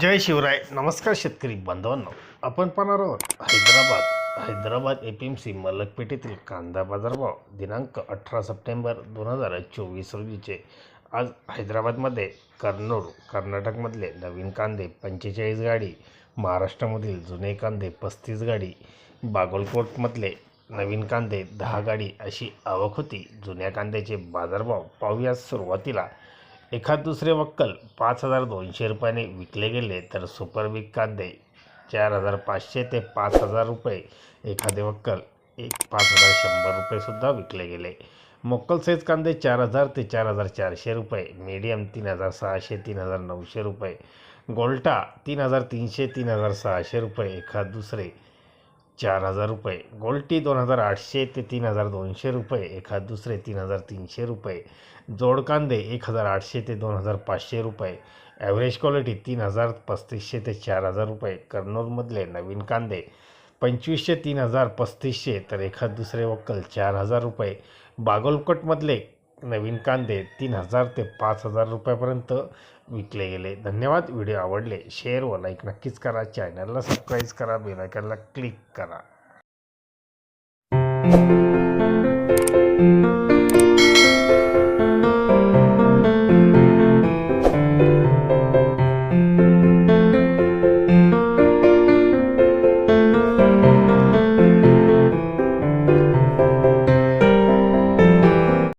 जय शिवराय. नमस्कार शेतकरी बांधवांनो. आपण पाहणार आहोत Hyderabad. Hyderabad A P M C मलकपेठेतील कांदा बाजारभाव दिनांक अठरा सप्टेंबर दोन हजार चोवीस रोजीचे. आज हैदराबादमध्ये कर्नूर कर्नाटकमधले नवीन कांदे पंचेचाळीस गाडी महाराष्ट्रामधील जुने कांदे पस्तीस गाडी बागलकोटमधले नवीन कांदे दहा गाडी अशी आवक होती. जुन्या कांद्याचे बाजारभाव पाहूया सुरुवातीला. एखाद दुसरे वक्कल पाच हजार दोनशे रुपयाने विकले गेले तर सुपर बिग कांदे चार हजार पाचशे ते पाच हजार रुपये एखादे वक्कल एक पाच हजार शंभर रुपयेसुद्धा विकले गेले. मोक्कल साईज कांदे चार हजार ते चार हजार चारशे रुपये मीडियम तीन हजार सहाशे तीन हजार नऊशे रुपये गोल्टा तीन हजार तीनशे तीन हजार सहाशे रुपये एखाद दुसरे चार हजार रुपये. गोल्टी दोन हजार आठशे ते तीन हजार दोनशे रुपये. एखाद दुसरे तीन हजार तीनशे रुपये. जोड कांदे एक हजार आठशे ते दोन हजार पाचशे रुपये. ॲव्हरेज क्वालिटी तीन हजार पस्तीसशे ते चार हजार रुपये. कर्नूलमधले नवीन कांदे पंचवीसशे तीन हजार पस्तीसशे तर एखाद दुसरे वक्कल चार हजार रुपये. बागलकोटमधले नवीन कांदे तीन हजार ते पाच हजार रुपयापर्यंत विकले गेले. धन्यवाद. व्हिडिओ आवडले शेअर व लाईक नक्कीच करा. चॅनलला सबस्क्राईब करा बेलायकनला क्लिक करा.